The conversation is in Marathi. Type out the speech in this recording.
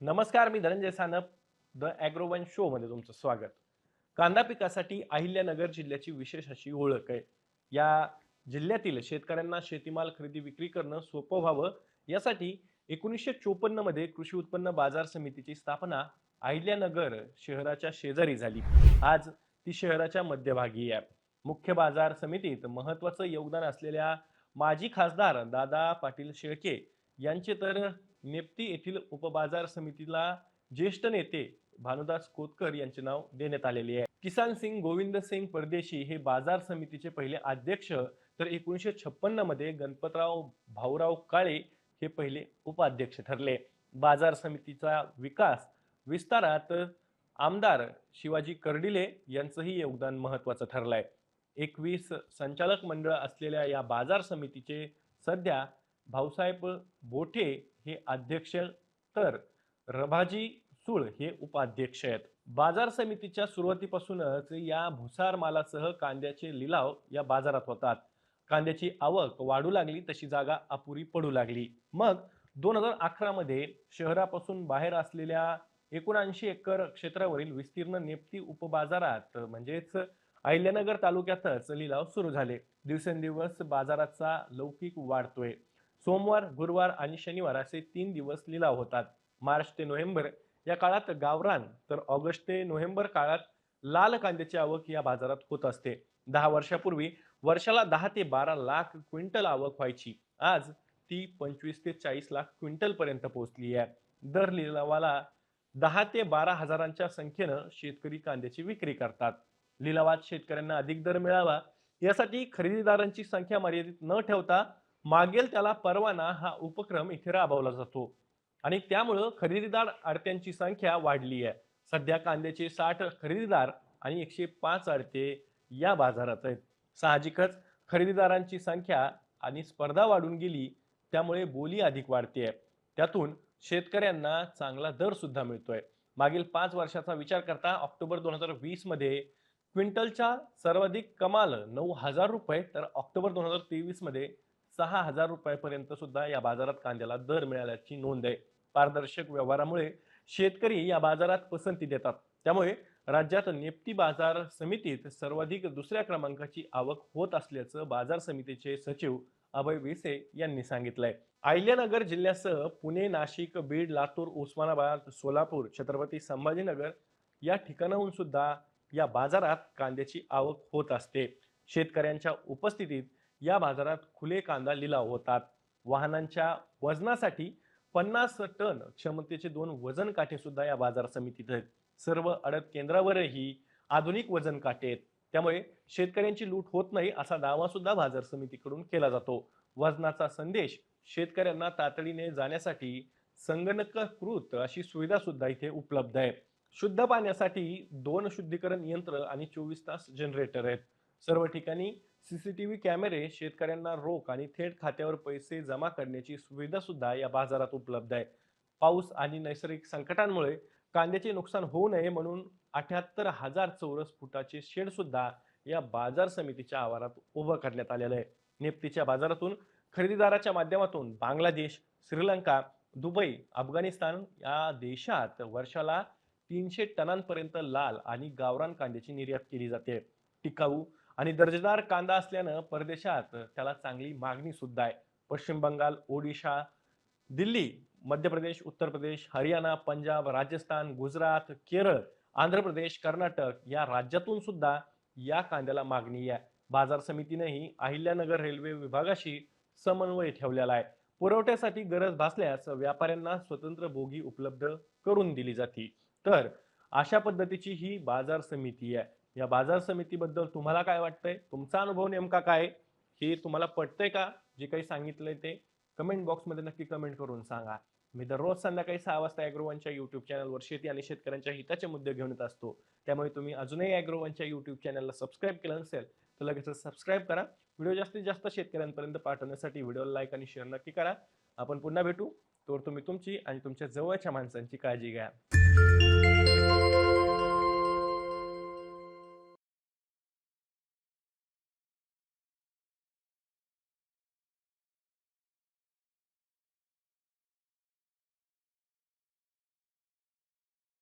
नमस्कार मी धनंजय सानप द ॲग्रोवन शो मध्ये तुमचं स्वागत. कांदा पिकासाठी अहिल्यानगर जिल्ह्याची विशेष अशी ओळख आहे. या जिल्ह्यातील शेतकऱ्यांना शेतीमाल खरेदी विक्री करणं सोपं व्हावं यासाठी एकोणीसशे चोपन्नमध्ये कृषी उत्पन्न बाजार समितीची स्थापना अहिल्यानगर शहराच्या शेजारी झाली. आज ती शहराच्या मध्यभागी आहे. मुख्य बाजार समितीत महत्वाचं योगदान असलेल्या माजी खासदार दादा पाटील शेळके यांचे तर नेप्ती येथील उपबाजार समितीला ज्येष्ठ नेते भानुदास कोतकर यांचे नाव देण्यात आलेले आहे. किसान सिंग गोविंद सिंग परदेशी हे बाजार समितीचे पहिले अध्यक्ष. तर एकोणीसशे छप्पन्नमध्ये गणपतराव भाऊराव काळे हे पहिले उपाध्यक्ष ठरले. बाजार समितीचा विकास विस्तारात आमदार शिवाजी कर्डिले यांचंही योगदान महत्वाचं ठरलंय. एकवीस संचालक मंडळ असलेल्या या बाजार समितीचे सध्या भाऊसाहेब बोठे हे अध्यक्ष तर रभाजी सुळ हे उपाध्यक्ष आहेत. बाजार समितीच्या सुरुवातीपासूनच या भुसार मालासह कांद्याचे लिलाव या बाजारात होतात. कांद्याची आवक वाढू लागली तशी जागा अपुरी पडू लागली. मग दोन हजार अकरामध्ये शहरापासून बाहेर असलेल्या एकोणऐंशी एकर क्षेत्रावरील विस्तीर्ण नेप्ती उपबाजारात म्हणजेच अहिल्यानगर तालुक्यातच लिलाव सुरू झाले. दिवसेंदिवस बाजाराचा लौकिक वाढतोय. सोमवार गुरुवार आणि शनिवार असे तीन दिवस लिलाव होतात मार्च ते नोव्हेंबर या काळात गावरान तर ऑगस्ट ते नोव्हेंबर काळात लाल कांद्याची आवक या बाजारात होत असते. दहा वर्षापूर्वी वर्षाला दहा ते बारा लाख क्विंटल आवक व्हायची. आज ती पंचवीस ते चाळीस लाख क्विंटल पर्यंत पोहोचली आहे. दर लिलावाला दहा ते बारा हजारांच्या संख्येनं शेतकरी कांद्याची विक्री करतात. लिलावात शेतकऱ्यांना अधिक दर मिळावा यासाठी खरेदीदारांची संख्या मर्यादित न ठेवता मागेल त्याला परवाना हा उपक्रम इथे राबवला जातो. आणि त्यामुळं खरेदीदार आडत्यांची संख्या वाढली आहे. सध्या कांद्याचे साठ खरेदीदार आणि एकशे पाच आडते या बाजारात आहेत. साहजिकच खरेदीदारांची संख्या आणि स्पर्धा वाढून गेली त्यामुळे बोली अधिक वाढते आहे. त्यातून शेतकऱ्यांना चांगला दर सुद्धा मिळतोय. मागील पाच वर्षाचा विचार करता ऑक्टोबर दोन हजार वीसमध्ये क्विंटलच्या सर्वाधिक कमाल नऊ हजार रुपये तर ऑक्टोबर दोन हजार तेवीसमध्ये सहा हजार रुपयापर्यंत सुद्धा या बाजारात कांद्याला दर मिळाल्याची नोंद आहे. पारदर्शक व्यवहारामुळे शेतकरी या बाजारात पसंती देतात. त्यामुळे राज्यात नेप्ती बाजार समितीत सर्वाधिक दुसऱ्या क्रमांकाची आवक होत असल्याचं बाजार समितीचे सचिव अभय विसे यांनी सांगितलंय. अहिल्यानगर जिल्ह्यासह पुणे नाशिक बीड लातूर उस्मानाबाद सोलापूर छत्रपती संभाजीनगर या ठिकाणाहून सुद्धा या बाजारात कांद्याची आवक होत असते. शेतकऱ्यांच्या उपस्थितीत या बाजारात खुले कांदा लिलाव होतात. वाहनांच्या वजनासाठी पन्नास टन क्षमतेचे दोन वजन काठे सुद्धा या बाजार समितीत आहेत. सर्व अडत केंद्रावरही आधुनिक वजन काटे आहेत. त्यामुळे शेतकऱ्यांची लूट होत नाही असा दावा सुद्धा बाजार समितीकडून केला जातो. वजनाचा संदेश शेतकऱ्यांना तातडीने जाण्यासाठी संगणककृत अशी सुविधा सुद्धा इथे उपलब्ध आहे. शुद्ध पाण्यासाठी दोन शुद्धीकरण यंत्र आणि चोवीस तास जनरेटर आहेत. सर्व ठिकाणी सीसीटीव्ही कॅमेरे शेतकऱ्यांना रोख आणि थेट खात्यावर पैसे जमा करण्याची सुविधा सुद्धा या बाजारात उपलब्ध आहे. पाऊस आणि नैसर्गिक संकटांमुळे कांद्याचे नुकसान होऊ नये म्हणून अठ्याहत्तर हजार चौरस फुटाचे शेड सुद्धा या बाजार समितीच्या आवारात उभं करण्यात आलेलं आहे. नेप्तीच्या बाजारातून खरेदीदाराच्या माध्यमातून बांगलादेश श्रीलंका दुबई अफगाणिस्तान या देशात वर्षाला तीनशे टनांपर्यंत लाल आणि गावरान कांद्याची निर्यात केली जाते. टिकाऊ आणि दर्जेदार कांदा असल्यानं परदेशात त्याला चांगली मागणी सुद्धा आहे. पश्चिम बंगाल ओडिशा दिल्ली मध्य प्रदेश उत्तर प्रदेश हरियाणा पंजाब राजस्थान गुजरात केरळ आंध्र प्रदेश कर्नाटक या राज्यातून सुद्धा या कांद्याला मागणी आहे. बाजार समितीनेही अहिल्यानगर रेल्वे विभागाशी समन्वय ठेवलेला आहे. पुरवठ्यासाठी गरज भासल्यास व्यापाऱ्यांना स्वतंत्र बोगी उपलब्ध करून दिली जाते. तर अशा पद्धतीची ही बाजार समिती आहे. या बाजार समितीबद्दल तुम्हाला काय वाटतंय? तुमचा अनुभव नेमका काय हे तुम्हाला पटतंय का? जे काही सांगितलंय ते कमेंट बॉक्समध्ये नक्की कमेंट करून सांगा. मी दररोज संध्याकाळी सहा वाजता अॅग्रोवनच्या युट्यूब चॅनलवर शेती आणि शेतकऱ्यांच्या हिताचे मुद्दे घेऊन येत असतो. त्यामुळे तुम्ही अजूनही अॅग्रोवनच्या युट्यूब चॅनलला सबस्क्राईब केलं नसेल तर लगेच सबस्क्राईब करा. व्हिडिओ जास्तीत जास्त शेतकऱ्यांपर्यंत पाठवण्यासाठी व्हिडिओला लाईक आणि शेअर नक्की करा. आपण पुन्हा भेटू. तर तुम्ही तुमची आणि तुमच्या जवळच्या माणसांची काळजी घ्या.